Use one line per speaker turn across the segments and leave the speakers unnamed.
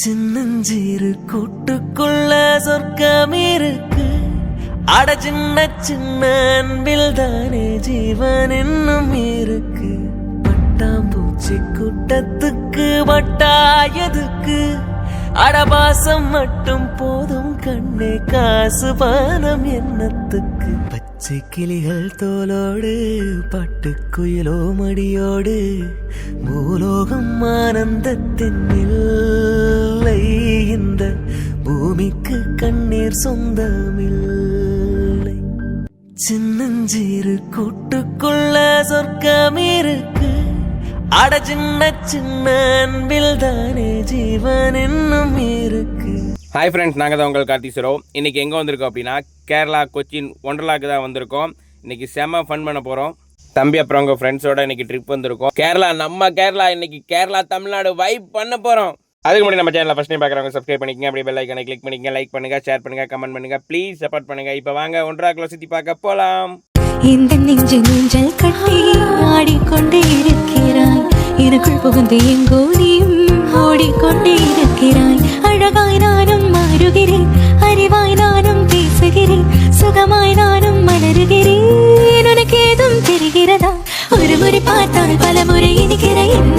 சின்னஞ்சீரு கூட்டுக்குள்ள சொர்க்கம் இருக்கு அட சின்ன சின்ன அன்பில் தானே ஜீவன் இன்னும் இருக்கு பட்டாம்பூச்சி கூட்டத்துக்கு வட்டாயதுக்கு அடபாசம் மட்டும் போதும் கண்ணே காசு பானம் என்னத்துக்கு பச்சை கிளிகள் தோலோடு பட்டுக்குயிலோ மடியோடு பூலோகம் ஆனந்தத்தின் நில் இந்த பூமிக்கு கண்ணீர் சொந்தமில்லை சின்னஞ்சிறு கூட்டுக்குள்ள சொர்க்கம் இருக்கு அட சின்ன சின்ன அன்பில் தானே ஜீவன் இன்னும் இருக்கு
ஹாய் ஃப்ரெண்ட்ஸ் நாங்கள் தான் உங்கள் கார்த்திஸ்வரோ இன்றைக்கி எங்கே வந்திருக்கோம் அப்படின்னா கேரளா கொச்சின் ஒண்டர்லாக்கு தான் வந்திருக்கோம் இன்றைக்கி செம ஃபன் பண்ண போகிறோம் தம்பி அப்புறம் உங்கள் ஃப்ரெண்ட்ஸோட இன்றைக்கி ட்ரிப் வந்திருக்கோம் கேரளா நம்ம கேரளா இன்றைக்கி கேரளா தமிழ்நாடு வைப் பண்ண போகிறோம் அதுக்கு முன்னாடி நம்ம சேனலில் ஃபஸ்ட் டைம் பார்க்குறவங்க சப்ஸ்கிரைப் பண்ணிக்கங்க அப்படி பெல் ஐக்கனை கிளிக் பண்ணிக்கங்க லைக் பண்ணுங்கள் ஷேர் பண்ணுங்கள் கமெண்ட் பண்ணுங்கள் ப்ளீஸ் சப்போர்ட் பண்ணுங்கள் இப்போ வாங்க ஒன்றா கிலோ சுற்றி பார்க்க போகலாம்
இந்த நெஞ்சு நெஞ்சல் கட்டி ஆடிக்கொண்டே இருக்கிறாய் எனக்குள் புகுந்து எங்கோ நீயும் ஓடிக்கொண்டே இருக்கிறாய் அழகாய் நானும் மாறுகிறேன் அறிவாய் நானும் பேசுகிறேன் சுகமாய் நானும் மலருகிறேன் உனக்கு ஏதும் தெரிகிறதா ஒரு முறை பார்த்தால் பல முறை இருக்கிறேன்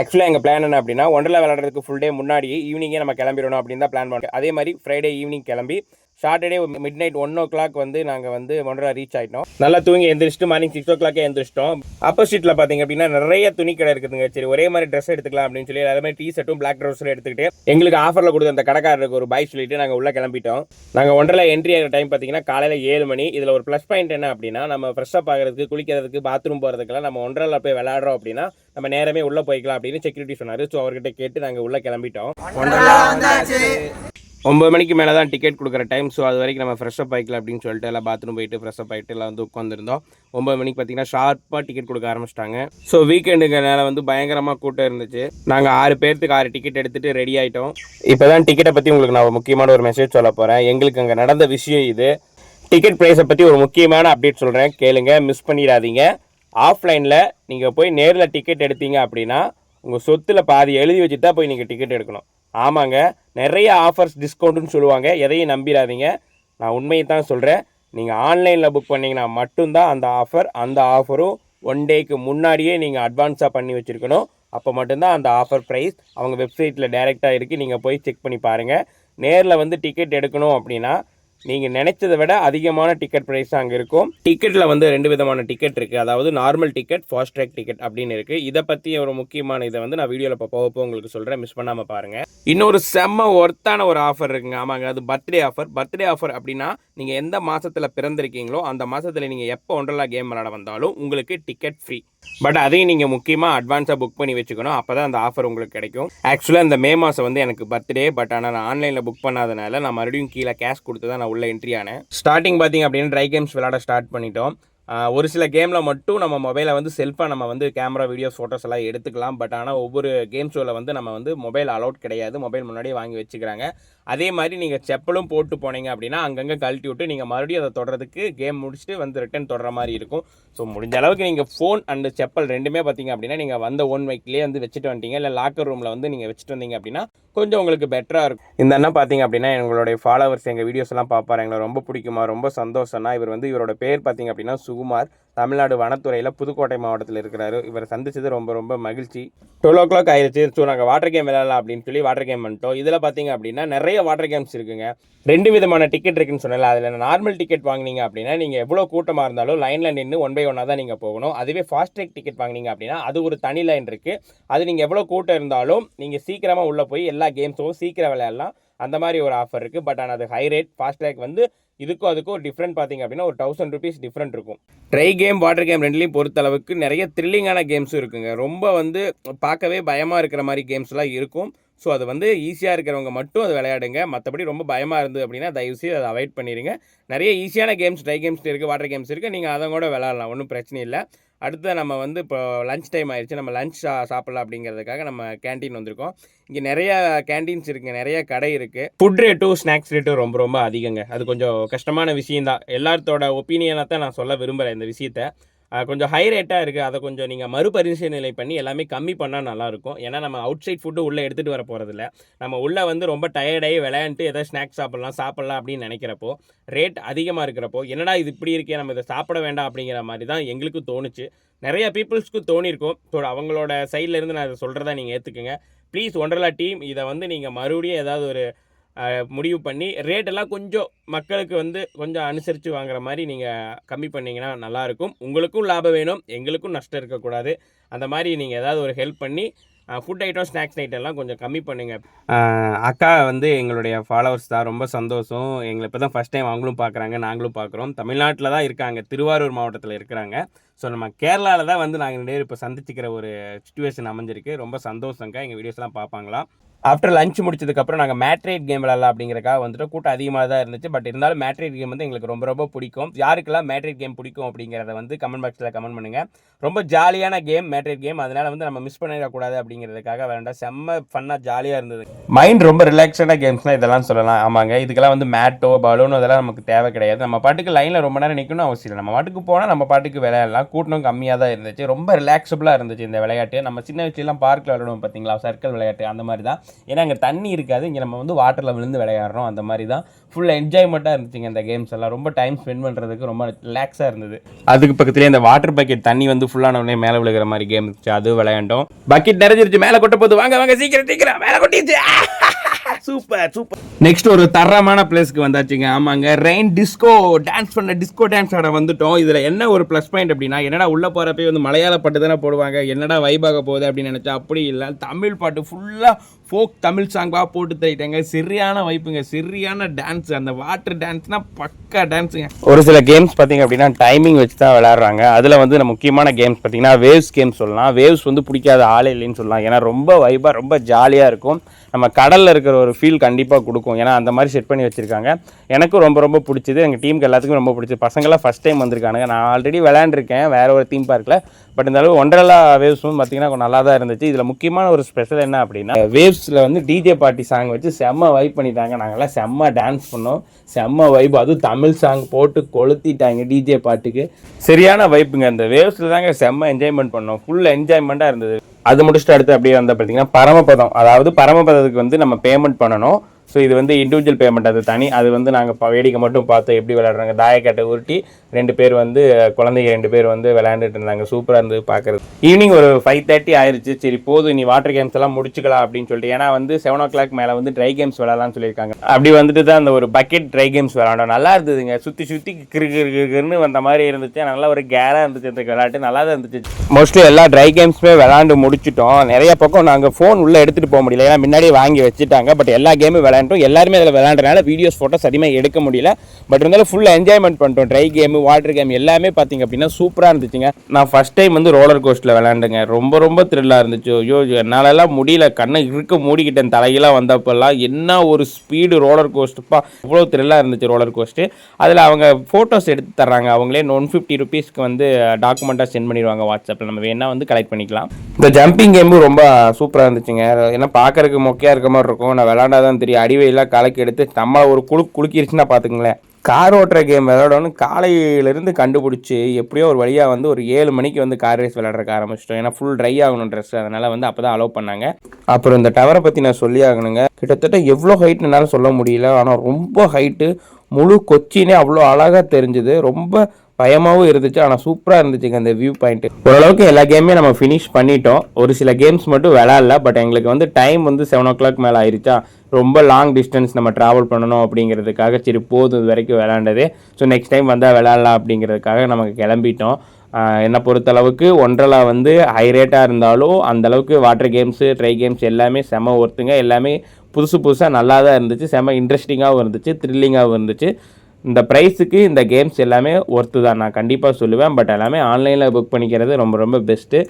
ஆக்சுவலாக எங்கள் பிளான் என்ன அப்படின்னா ஒன்றில் விளையாடுறதுக்கு ஃபுல் டே முன்னாடியே ஈவினிங்கே நம்ம கிளம்பிடணும் அப்படின்னு தான் பிளான் பண்ணுறோம் அதே மாதிரி ஃப்ரைடே ஈவினிங் கிளம்பி Saturday midnight one o'clock வந்து நாங்கள் வந்து ஒன்றரை ரீச் ஆகிட்டோம் நல்லா தூங்கி எழுந்திரிச்சிட்டு மார்னிங் சிக்ஸ் ஓ கிளாக்கே எழுந்திரிச்சிட்டோம் அப்போசிட்டில் பார்த்தீங்க அப்படின்னா நிறைய துணி கடை இருக்குதுங்க சரி ஒரே மாதிரி ட்ரெஸ் எடுத்துக்கலாம் அப்படின்னு சொல்லி மாதிரி டி ஷர்ட்டும் பிளாக் ட்ரெஸ்ஸும் எடுத்துக்கிட்டு எங்களுக்கு ஆஃபரில் கொடுத்த அந்த கடைக்காரருக்கு ஒரு பாய் சொல்லிட்டு நாங்கள் உள்ளே கிளம்பிட்டோம் நாங்கள் ஒன்றரை என்ட்ரி ஆகிற டைம் பார்த்தீங்கன்னா காலையில் ஏழு மணி இதில் ஒரு ப்ளஸ் பாயிண்ட் என்ன அப்படின்னா நம்ம ஃப்ரெஷ்ஷப் ஆகிறதுக்கு குளிக்கிறதுக்கு பாத்ரூம் போகிறதுக்கெல்லாம் நம்ம ஒன்றரில் போய் விளையாடுறோம் அப்படின்னா நம்ம நேரமே உள்ளே போய்க்கலாம் அப்படின்னு செக்யூரிட்டி சொன்னார் ஸோ அவர்கிட்ட கேட்டு நாங்கள் உள்ளே கிளம்பிட்டோம் ஒம்பது மணிக்கு மேலே தான் டிக்கெட் கொடுக்குற டைம் ஸோ அது வரைக்கும் நம்ம ஃப்ரெஷ்ஷப் ஆகிக்கலாம் அப்படின்னு சொல்லிட்டு எல்லாம் பாத்ரூம் போயிட்டு ஃப்ரெஷ்ஷப் ஆகிட்டு எல்லாம் வந்து உட்காந்துருந்தோம் ஒம்பது மணிக்கு பார்த்தீங்கன்னா ஷார்ப்பாக டிக்கெட் கொடுக்க ஆரம்பிச்சிட்டாங்க ஸோ வீக்கெண்டுங்கிறனால வந்து பயங்கரமாக கூட்டம் இருந்துச்சு நாங்கள் ஆறு பேர்த்துக்கு ஆறு டிக்கெட் எடுத்துகிட்டு ரெடி ஆகிட்டோம் இப்போ தான் டிக்கெட்டை பற்றி உங்களுக்கு நான் முக்கியமான ஒரு மெசேஜ் சொல்ல போகிறேன் எங்களுக்கு அங்கே நடந்த விஷயம் இது டிக்கெட் ப்ரைஸை பற்றி ஒரு முக்கியமான அப்டேட் சொல்கிறேன் கேளுங்க மிஸ் பண்ணிடாதீங்க ஆஃப்லைனில் நீங்கள் போய் நேரில் டிக்கெட் எடுத்தீங்க அப்படின்னா உங்கள் சொத்தில் பாதி எழுதி வச்சுட்டு தான் போய் நீங்கள் டிக்கெட் எடுக்கணும் ஆமாங்க நிறைய ஆஃபர்ஸ் டிஸ்கவுண்ட்டுன்னு சொல்லுவாங்க எதையும் நம்பிடாதீங்க நான் உண்மையை தான் சொல்கிறேன் நீங்கள் ஆன்லைனில் புக் பண்ணிங்கன்னா மட்டும்தான் அந்த ஆஃபர் அந்த ஆஃபரும் ஒன் டேக்கு முன்னாடியே நீங்கள் அட்வான்ஸாக பண்ணி வச்சுருக்கணும் அப்போ மட்டும்தான் அந்த ஆஃபர் ப்ரைஸ் அவங்க வெப்சைட்டில் டைரெக்டாக இருக்குது நீங்கள் போய் செக் பண்ணி பாருங்கள் நேரில் வந்து டிக்கெட் எடுக்கணும் அப்படின்னா நீங்கள் நினைச்சதை விட அதிகமான டிக்கெட் ப்ரைஸ் அங்கே இருக்கும் டிக்கெட்டில் வந்து ரெண்டு விதமான டிக்கெட் இருக்குது அதாவது normal ticket fast track ticket அப்படின்னு இருக்குது இதை பற்றி ஒரு முக்கியமான இதை வந்து நான் வீடியோவில் இப்போ போகப்போ உங்களுக்கு சொல்கிறேன் மிஸ் பண்ணாமல் பாருங்கள் இன்னொரு செம்ம ஒர்த்தான ஒரு ஆஃபர் இருக்குங்க ஆமாங்க அது பர்த்டே ஆஃபர் பர்த்டே ஆஃபர் அப்படின்னா நீங்கள் எந்த மாதத்தில் பிறந்திருக்கீங்களோ அந்த மாதத்தில் நீங்கள் எப்போ ஒன்றலா கேம் விளாட வந்தாலும் உங்களுக்கு டிக்கெட் ஃப்ரீ பட் அதையும் நீங்கள் முக்கியமாக அட்வான்ஸாக புக் பண்ணி வச்சுக்கணும் அப்போ தான் அந்த ஆஃபர் உங்களுக்கு கிடைக்கும் ஆக்சுவலாக இந்த மே மாதம் வந்து எனக்கு பர்த்டே பட் ஆனால் நான் ஆன்லைனில் புக் பண்ணாதனால நான் மறுபடியும் கீழே கேஷ் கொடுத்து தான் நான் உள்ளே என்ட்ரி ஆனேன் ஸ்டார்டிங் பார்த்தீங்க அப்படின்னு ட்ரை கேம்ஸ் விளாட ஸ்டார்ட் பண்ணிட்டோம் ஒரு சில கேமில் மட்டும் நம்ம மொபைலை வந்து செல்ஃபாக நம்ம வந்து கேமரா வீடியோஸ் ஃபோட்டோஸ் எல்லாம் எடுத்துக்கலாம் பட் ஆனால் ஒவ்வொரு கேம் ஷோவில் வந்து நம்ம வந்து மொபைல் அலவுட் கிடையாது மொபைல் முன்னாடியே வாங்கி வச்சுக்கிறாங்க அதே மாதிரி நீங்கள் செப்பலும் போட்டு போனீங்க அப்படின்னா அங்கங்கே கழட்டி விட்டு நீங்கள் மறுபடியும் அதை தொடரதுக்கு கேம் முடிச்சுட்டு வந்து ரிட்டன் தொடர மாதிரி இருக்கும் ஸோ முடிஞ்ச அளவுக்கு நீங்கள் ஃபோன் அண்டு செப்பல் ரெண்டுமே பார்த்தீங்க அப்படின்னா நீங்கள் வந்த ஒன் வைக்கிலேயே வந்து வச்சுட்டு வந்துட்டீங்க இல்லை லாக்கர் ரூமில் வந்து நீங்கள் வச்சுட்டு வந்தீங்க அப்படின்னா கொஞ்சம் உங்களுக்கு பெட்டராக இருக்கும் இந்த அண்ணன் பார்த்தீங்க அப்படின்னா எங்களுடைய ஃபாலோவர்ஸ் எங்கள் வீடியோஸ் எல்லாம் பார்ப்பாரு எங்களை ரொம்ப பிடிக்குமா ரொம்ப சந்தோஷம்னா இவர் வந்து இவரோட பேர் பார்த்தீங்க அப்படின்னா சுகு சிவகுமார் தமிழ்நாடு வனத்துறையில் புதுக்கோட்டை மாவட்டத்தில் இருக்கிறாரு இவரை சந்திச்சது ரொம்ப ரொம்ப மகிழ்ச்சி டுவெல் ஓ கிளாக் ஆயிடுச்சு ஸோ நாங்கள் வாட்டர் கேம் விளையாடலாம் அப்படின்னு சொல்லி வாட்டர் கேம் பண்ணிட்டோம் இதில் பார்த்தீங்க அப்படின்னா நிறைய வாட்டர் கேம்ஸ் இருக்குங்க ரெண்டு விதமான டிக்கெட் இருக்குன்னு சொன்னல அதில் நார்மல் டிக்கெட் வாங்கினீங்க அப்படின்னா நீங்கள் எவ்வளோ கூட்டமாக இருந்தாலும் லைனில் நின்று ஒன் பை ஒன்னாக தான் நீங்கள் போகணும் அதுவே ஃபாஸ்ட் டிக்கெட் வாங்கினீங்க அப்படின்னா அது ஒரு தனி லைன் இருக்குது அது நீங்கள் எவ்வளோ கூட்டம் இருந்தாலும் நீங்கள் சீக்கிரமாக உள்ளே போய் எல்லா கேம்ஸும் சீக்கிரம் விளையாடலாம் அந்த மாதிரி ஒரு ஆஃபர் இருக்குது பட் ஆனால் அது ஹை ரேட் ஃபாஸ்டேக் வந்து இதுக்கும் அதுக்கும் டிஃப்ரெண்ட் பார்த்திங்க அப்படின்னா ஒரு தௌசண்ட் ருபீஸ் டிஃப்ரெண்ட் இருக்கும் ட்ரை கேம் வாட்டர் கேம் ரெண்டுலையும் பொறுத்தளவுக்கு நிறைய த்ரில்லிங்கான கேம்ஸும் இருக்குங்க ரொம்ப வந்து பார்க்கவே பயமாக இருக்கிற மாதிரி கேம்ஸ்லாம் இருக்கும் ஸோ அது வந்து ஈஸியாக இருக்கிறவங்க மட்டும் அது விளையாடுங்க மற்றபடி ரொம்ப பயமாக இருந்தது அப்படின்னா தயவுசெய்து அதை அவாய்ட் பண்ணிடுங்க நிறைய ஈஸியான கேம்ஸ் ட்ரை கேம்ஸ் இருக்குது வாட்டர் கேம்ஸ் இருக்குது நீங்கள் அதை கூட விளாட்லாம் ஒன்றும் பிரச்சனை இல்லை அடுத்து நம்ம வந்து இப்போ லஞ்ச் டைம் ஆயிடுச்சு நம்ம லஞ்ச் சா சாப்பிட்லாம் அப்படிங்கிறதுக்காக நம்ம கேன்டீன் வந்திருக்கோம் இங்கே நிறைய கேன்டீன்ஸ் இருக்குது நிறைய கடை இருக்குது ஃபுட் ரேட்டும் ஸ்நாக்ஸ் ரேட்டும் ரொம்ப ரொம்ப அதிகங்க அது கொஞ்சம் கஷ்டமான விஷயந்தான் எல்லாத்தோட ஒப்பீனியனாக தான் நான் சொல்ல விரும்புகிறேன் இந்த விஷயத்தை கொஞ்சம் ஹை ரேட்டாக இருக்குது அதை கொஞ்சம் நீங்கள் மறுபரிசீலனை பண்ணி எல்லாமே கம்மி பண்ணால் நல்லாயிருக்கும் ஏன்னா நம்ம அவுட் சைட் ஃபுட்டு உள்ளே எடுத்துகிட்டு வர போகிறதில்ல நம்ம உள்ளே வந்து ரொம்ப டயர்டாகி விளையாண்டு ஏதாவது ஸ்நாக்ஸ் சாப்பிட்லாம் சாப்பிட்லாம் அப்படின்னு நினைக்கிறப்போ ரேட் அதிகமாக இருக்கிறப்போ என்னடா இது இப்படி இருக்கே நம்ம இதை சாப்பிட வேண்டாம் அப்படிங்கிற மாதிரி தான் எங்களுக்கும் தோணுச்சு நிறைய பீப்புள்ஸ்க்கு தோணியிருக்கும் ஸோ அவங்களோட சைட்லேருந்து நான் இதை சொல்கிறத நீங்கள் ஏற்றுக்குங்க ப்ளீஸ் ஒன்றரை டீம் இதை வந்து நீங்கள் மறுபடியும் ஏதாவது ஒரு முடிவு பண்ணி ரேட்டெல்லாம் கொஞ்சம் மக்களுக்கு வந்து கொஞ்சம் அனுசரித்து வாங்குற மாதிரி நீங்கள் கம்மி பண்ணிங்கன்னா நல்லாயிருக்கும் உங்களுக்கும் லாபம் வேணும் எங்களுக்கும் நஷ்டம் இருக்கக்கூடாது அந்த மாதிரி நீங்கள் ஏதாவது ஒரு ஹெல்ப் பண்ணி ஃபுட் ஐட்டம் ஸ்நாக்ஸ் ஐட்டம்லாம் கொஞ்சம் கம்மி பண்ணுங்கள் அக்கா வந்து எங்களுடைய ஃபாலோவர்ஸ் தான் ரொம்ப சந்தோஷம் எங்களை இப்போ தான் ஃபஸ்ட் டைம் அவங்களும் பார்க்குறாங்க நாங்களும் பார்க்குறோம் தமிழ்நாட்டில் தான் இருக்காங்க திருவாரூர் மாவட்டத்தில் இருக்கிறாங்க ஸோ நம்ம கேரளாவில் தான் வந்து நாங்கள் ரெண்டு இப்போ சந்திச்சுக்கிற ஒரு சுச்சுவேஷன் அமைஞ்சிருக்கு ரொம்ப சந்தோஷங்க எங்கள் வீடியோஸ்லாம் பார்ப்பாங்களாம் ஆஃப்டர் லஞ்ச் முடிச்சதுக்கப்புறம் நாங்கள் மேட்ரேட் கேம் விளாட்லாம் அப்படிங்கிறக்காக வந்துட்டு கூட்டம் அதிகமாக தான் இருந்துச்சு பட் இருந்தாலும் மேட்ரேட் கேம் வந்து எங்களுக்கு ரொம்ப ரொம்ப பிடிக்கும் யாருக்கெல்லாம் மேட்ரேட் கேம் பிடிக்கும் அப்படிங்கிறத வந்து கமெண்ட் பாக்ஸில் கமெண்ட் பண்ணுங்கள் ரொம்ப ஜாலியான கேம் மேட்ரேட் கேம் அதனால் வந்து நம்ம மிஸ் பண்ணிடக்கூடாது அப்படிங்கிறதுக்காக வேண்டாம் செம்ம ஃபன்னாக ஜாலியாக இருந்தது மைண்ட் ரொம்ப ரிலாக்ஸான கேம்ஸ்னால் இதெல்லாம் சொல்லலாம் ஆமாங்க இதுக்கெல்லாம் வந்து மேட்டோ பலூனோ அதெல்லாம் நமக்கு தேவை கிடையாது நம்ம பாட்டுக்கு லைனில் ரொம்ப நேரம் நிற்கணும் அவசியம் இல்லை நம்ம பாட்டுக்கு போனால் நம்ம பாட்டுக்கு விளையாடலாம் கூட்டம் கம்மியாக தான் இருந்துச்சு ரொம்ப ரிலாக்ஸபிளாக இருந்துச்சு இந்த விளையாட்டு நம்ம சின்ன வயசுலாம் பார்க்கில் விளையாடுவோம் பார்த்தீங்களா சர்க்கிள் விளையாட்டு அந்த மாதிரி தான் ஏன்னா அங்கே தண்ணி இருக்காது இங்கே நம்ம வந்து வாட்டரில் விழுந்து விளையாடுறோம் அந்த மாதிரி தான் ஃபுல் என்ஜாய்மெண்ட்டாக இருந்துச்சுங்க அந்த கேம்ஸ் எல்லாம் ரொம்ப டைம் ஸ்பெண்ட் பண்ணுறதுக்கு ரொம்ப ரிலாக்ஸாக இருந்தது அதுக்கு பக்கத்துலேயே அந்த வாட்டர் பக்கெட் தண்ணி வந்து ஃபுல்லான உடனே மேலே விழுகிற மாதிரி கேம் இருந்துச்சு அது விளையாண்டோம் பக்கெட் நிறைஞ்சிருச்சு மேலே கொட்ட போது வாங்க வாங்க சீக்கிரம் சீக்கிரம் மேலே கொட்டிடுச்சு சூப்பர் சூப்பர் நெக்ஸ்ட் ஒரு தரமான பிளேஸ்க்கு வந்தாச்சுங்க ஆமாங்க ரெயின் டிஸ்கோ டான்ஸ் பண்ண டிஸ்கோ டான்ஸ் ஆட வந்துட்டோம் இதில் என்ன ஒரு ப்ளஸ் பாயிண்ட் அப்படின்னா என்னடா உள்ளே போகிறப்பே வந்து மலையாள பாட்டு தானே போடுவாங்க என்னடா வைபாக போகுது அப்படின்னு நினச்சா அப்படி இல்லை தமிழ் பாட்டு ஃபுல்லாக ஃபோக் தமிழ் சாங்காக போட்டு தள்ளிட்டாங்க சிறியான வைப்புங்க சிறியான டான்ஸ் அந்த வாட்டர் டான்ஸ்னால் பக்கா டான்ஸுங்க ஒரு சில கேம்ஸ் பார்த்தீங்க அப்படின்னா டைமிங் வச்சு தான் விளாட்றாங்க அதில் வந்து நம்ம முக்கியமான கேம்ஸ் பார்த்தீங்கன்னா வேவ்ஸ் கேம்ஸ் சொல்லலாம் வேவ்ஸ் வந்து பிடிக்காத ஆளே இல்லைன்னு சொல்லலாம் ஏன்னா ரொம்ப வைப்பாக ரொம்ப ஜாலியாக இருக்கும் நம்ம கடலில் இருக்கிற ஒரு ஃபீல் கண்டிப்பாக கொடுக்கும் ஏன்னா அந்த மாதிரி செட் பண்ணி வச்சுருக்காங்க எனக்கும் ரொம்ப ரொம்ப பிடிச்சது எங்கள் டீமுக்கு எல்லாத்துக்கும் ரொம்ப பிடிச்சது பசங்களாம் ஃபஸ்ட் டைம் வந்திருக்கானுங்க நான் ஆல்ரெடி விளையாண்டுருக்கேன் வேறு ஒரு தீம் பார்க்கில் பட் இந்த அளவு ஒன்றலா வேவ்ஸும் பார்த்தீங்கன்னா நல்லா தான் இருந்துச்சு இதில் முக்கியமான ஒரு ஸ்பெஷல் என்ன அப்படின்னா வேவ்ஸ் கிளிப்ஸில் வந்து டிஜே பாட்டி சாங் வச்சு செம்ம வைப் பண்ணிட்டாங்க நாங்கள்லாம் செம்ம டான்ஸ் பண்ணோம் செம்ம வைப் அதுவும் தமிழ் சாங் போட்டு கொளுத்திட்டாங்க டிஜே பாட்டுக்கு சரியான வைப்புங்க அந்த வேவ்ஸில் தாங்க செம்ம என்ஜாய்மெண்ட் பண்ணோம் ஃபுல் என்ஜாய்மெண்ட்டாக இருந்தது அது முடிச்சுட்டு அடுத்து அப்படியே வந்தால் பார்த்தீங்கன்னா பரமபதம் அதாவது பரமபதத்துக்கு வந்து நம்ம பேமெண்ட் பண்ணணும் ஸோ இது வந்து இண்டிவிஜுவல் பேமெண்ட் அது தனி அது வந்து நாங்கள் வேடிக்கை மட்டும் பார்த்து எப்படி விளையாடுறாங்க தாயக்கட்டை உருட்டி ரெண்டு பேர் வந்து குழந்தைங்க ரெண்டு பேர் வந்து விளையாண்டுட்டு இருந்தாங்க சூப்பராக இருந்தது பார்க்குறது ஈவினிங் ஒரு ஃபைவ் தேர்ட்டி ஆயிடுச்சு சரி போதும் நீ வாட்டர் கேம்ஸ் எல்லாம் முடிச்சுக்கலாம் அப்படின்னு சொல்லிட்டு ஏன்னா வந்து செவன் ஓ கிளாக் மேலே வந்து ட்ரை கேம்ஸ் விளாட்லாம்னு சொல்லியிருக்காங்க அப்படி வந்துட்டு தான் அந்த ஒரு பக்கெட் ட்ரை கேம்ஸ் விளாண்டோம் நல்லா இருந்ததுங்க சுற்றி சுற்றி கிரு கிருன்னு வந்த மாதிரி இருந்துச்சு நல்லா ஒரு கேராக இருந்துச்சு அந்த விளையாட்டு நல்லா தான் இருந்துச்சு மோஸ்ட்லி எல்லா ட்ரை கேம்ஸுமே விளாண்டு முடிச்சிட்டோம் நிறைய பக்கம் நாங்கள் ஃபோன் உள்ளே எடுத்துகிட்டு போக முடியல ஏன்னா முன்னாடியே வாங்கி வச்சுட்டாங்க பட் எல்லா கேமும் விளையாண்டு விளாண்டோம் எல்லாருமே அதில் விளாண்டனால வீடியோஸ் ஃபோட்டோஸ் அதிகமாக எடுக்க முடியல பட் இருந்தாலும் ஃபுல்லாக என்ஜாய்மெண்ட் பண்ணிட்டோம் ட்ரை கேமு வாட்டர் கேம் எல்லாமே பார்த்திங்க அப்படின்னா சூப்பராக இருந்துச்சுங்க நான் ஃபஸ்ட் டைம் வந்து ரோலர் கோஸ்ட்டில் விளாண்டுங்க ரொம்ப ரொம்ப த்ரில்லாக இருந்துச்சு ஐயோ என்னாலலாம் முடியல கண்ணை இருக்க மூடிக்கிட்டேன் தலையெல்லாம் வந்தப்பெல்லாம் என்ன ஒரு ஸ்பீடு ரோலர் கோஸ்ட்டுப்பா இவ்வளோ த்ரில்லாக இருந்துச்சு ரோலர் கோஸ்ட்டு அதில் அவங்க ஃபோட்டோஸ் எடுத்து தர்றாங்க அவங்களே ஒன் ஃபிஃப்டி ருபீஸ்க்கு வந்து டாக்குமெண்ட்டாக சென்ட் பண்ணிடுவாங்க வாட்ஸ்அப்பில் நம்ம வேணால் வந்து கலெக்ட் பண்ணிக்கலாம் இந்த ஜம்பிங் கேமும் ரொம்ப சூப்பராக இருந்துச்சுங்க ஏன்னா பார்க்குறதுக்கு மொக்கையாக இருக்க மாதிரி இருக்கும் நான் விளாண்டா தான் தெரியும் அடிவெல்லாம் கலக்கி எடுத்து நம்மளை ஒரு குழு குலுக்கிருச்சுன்னா பார்த்துங்களேன் கார் ஓட்டுற கேம் விளையாடணும் காலையிலேருந்து கண்டுபிடிச்சி எப்படியோ ஒரு வழியாக வந்து ஒரு ஏழு மணிக்கு வந்து கார் ரேஸ் விளையாடுறக்க ஆரம்பிச்சிட்டோம் ஏன்னா ஃபுல் ட்ரை ஆகணும் ட்ரெஸ் அதனால் வந்து அப்போ தான் அலோவ் பண்ணாங்க அப்புறம் இந்த டவரை பற்றி நான் சொல்லி ஆகணுங்க கிட்டத்தட்ட எவ்வளோ ஹைட்னு என்னால் சொல்ல முடியல ஆனால் ரொம்ப ஹைட்டு முழு கொச்சினே அவ்வளோ அழகாக தெரிஞ்சுது ரொம்ப பயமாகவும் இருந்துச்சு ஆனால் சூப்பராக இருந்துச்சுங்க அந்த வியூ பாயிண்ட் ஓரளவுக்கு எல்லா கேமே நம்ம ஃபினிஷ் பண்ணிட்டோம் ஒரு சில கேம்ஸ் மட்டும் விளாட்ல பட் எங்களுக்கு வந்து டைம் வந்து செவன் ஓ கிளாக் மேலே ஆயிடுச்சா ரொம்ப லாங் டிஸ்டன்ஸ் நம்ம ட்ராவல் பண்ணணும் அப்படிங்கிறதுக்காக சரி போதும் இது வரைக்கும் விளாண்டது ஸோ நெக்ஸ்ட் டைம் வந்தால் விளாட்லாம் அப்படிங்கிறதுக்காக நமக்கு கிளம்பிட்டோம் என்னை பொறுத்தளவுக்கு ஒன்றரை வந்து ஹை ரேட்டாக இருந்தாலும் அந்தளவுக்கு வாட்டர் கேம்ஸு ட்ரை கேம்ஸ் எல்லாமே செம ஒருத்துங்க எல்லாமே புதுசு புதுசாக நல்லா தான் இருந்துச்சு செம இன்ட்ரெஸ்டிங்காகவும் இருந்துச்சு த்ரில்லிங்காகவும் இருந்துச்சு இந்த ப்ரைஸுக்கு இந்த கேம்ஸ் எல்லாமே ஒர்த்து தான் நான் கண்டிப்பாக சொல்லுவேன் பட் எல்லாமே ஆன்லைனில் புக் பண்ணிக்கிறது ரொம்ப ரொம்ப பெஸ்ட்டு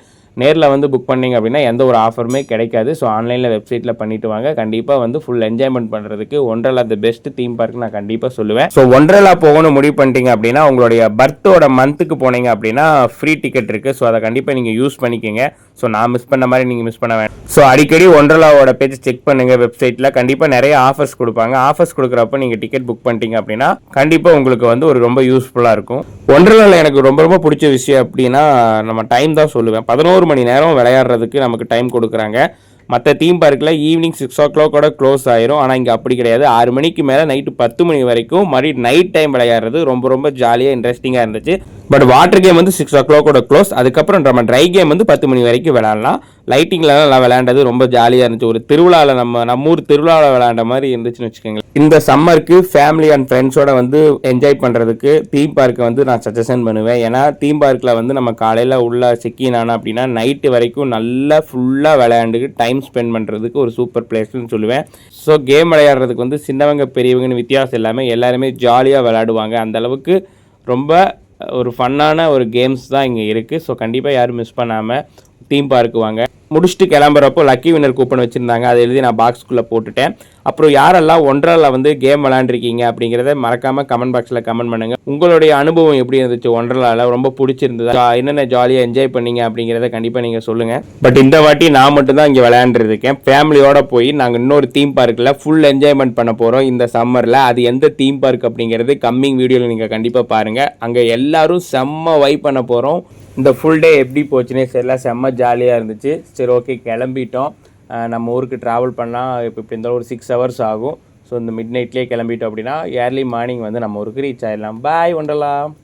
நேரில் வந்து புக் பண்ணிங்க அப்படின்னா எந்த ஒரு ஆஃபருமே கிடைக்காது ஸோ ஆன்லைனில் வெப்சைட்டில் பண்ணிட்டு வாங்க கண்டிப்பாக வந்து ஃபுல் என்ஜாய்மெண்ட் பண்ணுறதுக்கு ஒன்றரை த பெஸ்ட் தீம் பார்க் நான் கண்டிப்பாக சொல்லுவேன் ஸோ ஒன்றரலா போகணும்னு முடிவு பண்ணிட்டீங்க அப்படின்னா உங்களுடைய பர்த்தோட மந்த்துக்கு போனீங்க அப்படின்னா ஃப்ரீ டிக்கெட் இருக்குது ஸோ அதை கண்டிப்பாக நீங்கள் யூஸ் பண்ணிக்கோங்க ஸோ நான் மிஸ் பண்ண மாதிரி நீங்கள் மிஸ் பண்ண வேண்டாம் ஸோ அடிக்கடி ஒண்டர்லாவோட பேஜ் செக் பண்ணுங்கள் வெப்சைட்டில் கண்டிப்பாக நிறைய ஆஃபர்ஸ் கொடுப்பாங்க ஆஃபர்ஸ் கொடுக்குறப்ப நீங்கள் டிக்கெட் புக் பண்ணிட்டீங்க அப்படின்னா கண்டிப்பாக உங்களுக்கு வந்து ஒரு ரொம்ப யூஸ்ஃபுல்லாக இருக்கும் ஒண்டர்லாவில் எனக்கு ரொம்ப ரொம்ப பிடிச்ச விஷயம் அப்படின்னா நம்ம டைம் தான் சொல்லுவேன் பதினோரு மணி நேரம் விளையாடுறதுக்கு நமக்கு டைம் கொடுக்குறாங்க மற்ற தீம் பார்க்கில் ஈவினிங் சிக்ஸ் ஓ கிளாக்கோட க்ளோஸ் ஆயிரும் ஆனால் இங்கே அப்படி கிடையாது ஆறு மணிக்கு மேலே நைட்டு பத்து மணி வரைக்கும் மறுபடியும் நைட் டைம் விளையாடுறது ரொம்ப ரொம்ப ஜாலியாக இன்ட்ரெஸ்டிங்காக இருந்துச்சு பட் வாட்டர் கேம் வந்து சிக்ஸ் ஓ கிளாக்கோட க்ளோஸ் அதுக்கப்புறம் நம்ம ட்ரை கேம் வந்து பத்து மணி வரைக்கும் விளாட்லாம் லைட்டிங்லலாம் நல்லா விளையாண்டது ரொம்ப ஜாலியாக இருந்துச்சு ஒரு திருவிழாவில் நம்ம நம்ம ஊர் திருவிழாவில் விளையாண்ட மாதிரி இருந்துச்சுன்னு வச்சுக்கோங்களேன் இந்த சம்மருக்கு ஃபேமிலி அண்ட் ஃப்ரெண்ட்ஸோட வந்து என்ஜாய் பண்ணுறதுக்கு தீம் பார்க்கை வந்து நான் சஜஷன் பண்ணுவேன் ஏன்னா தீம் பார்க்கில் வந்து நம்ம காலையில் உள்ள செக்கினானா அப்படின்னா நைட்டு வரைக்கும் நல்லா ஃபுல்லாக விளையாண்டுக்கு டைம் ஸ்பெண்ட் பண்ணுறதுக்கு ஒரு சூப்பர் பிளேஸ்னு சொல்லுவேன் ஸோ கேம் விளையாடுறதுக்கு வந்து சின்னவங்க பெரியவங்கன்னு வித்தியாசம் இல்லாமல் எல்லாருமே ஜாலியாக விளையாடுவாங்க அந்தளவுக்கு ரொம்ப ஒரு ஃபன்னான ஒரு கேம்ஸ் தான் இங்கே இருக்குது ஸோ கண்டிப்பாக யாரும் மிஸ் பண்ணாமல் தீம் பார்க்குவாங்க முடிச்சுட்டு கிளம்புறப்போ லக்கி வினர் கூப்பன் வச்சுருந்தாங்க அதை எழுதி நான் பாக்ஸ்க்குள்ளே போட்டுட்டேன் அப்புறம் யாரெல்லாம் ஒன்றரில் வந்து கேம் விளாண்டுருக்கீங்க அப்படிங்கிறத மறக்காமல் கமெண்ட் பாக்ஸில் கமெண்ட் பண்ணுங்கள் உங்களுடைய அனுபவம் எப்படி இருந்துச்சு ஒன்றரில் ரொம்ப பிடிச்சிருந்தது என்னென்ன ஜாலியாக என்ஜாய் பண்ணீங்க அப்படிங்கிறத கண்டிப்பாக நீங்கள் சொல்லுங்கள் பட் இந்த வாட்டி நான் மட்டும்தான் இங்கே விளையாண்டுருக்கேன் ஃபேமிலியோடு போய் நாங்கள் இன்னொரு தீம் பார்க்கில் ஃபுல் என்ஜாய்மெண்ட் பண்ண போகிறோம் இந்த சம்மரில் அது எந்த தீம் பார்க் அப்படிங்கிறது கம்மிங் வீடியோவில் நீங்கள் கண்டிப்பாக பாருங்கள் அங்கே எல்லோரும் செம்ம வைப் பண்ண போகிறோம் இந்த ஃபுல் டே எப்படி போச்சுன்னே சரியில்ல செம்ம ஜாலியாக இருந்துச்சு சரி ஓகே கிளம்பிட்டோம் நம்ம ஊருக்கு ட்ராவல் பண்ணால் இப்போ இப்போ இருந்தாலும் ஒரு சிக்ஸ் ஹவர்ஸ் ஆகும் ஸோ இந்த மிட் நைட்லேயே கிளம்பிட்டோம் அப்படின்னா ஏர்லி மார்னிங் வந்து நம்ம ஊருக்கு ரீச் ஆகிடலாம் பாய் ஒன்றலாம்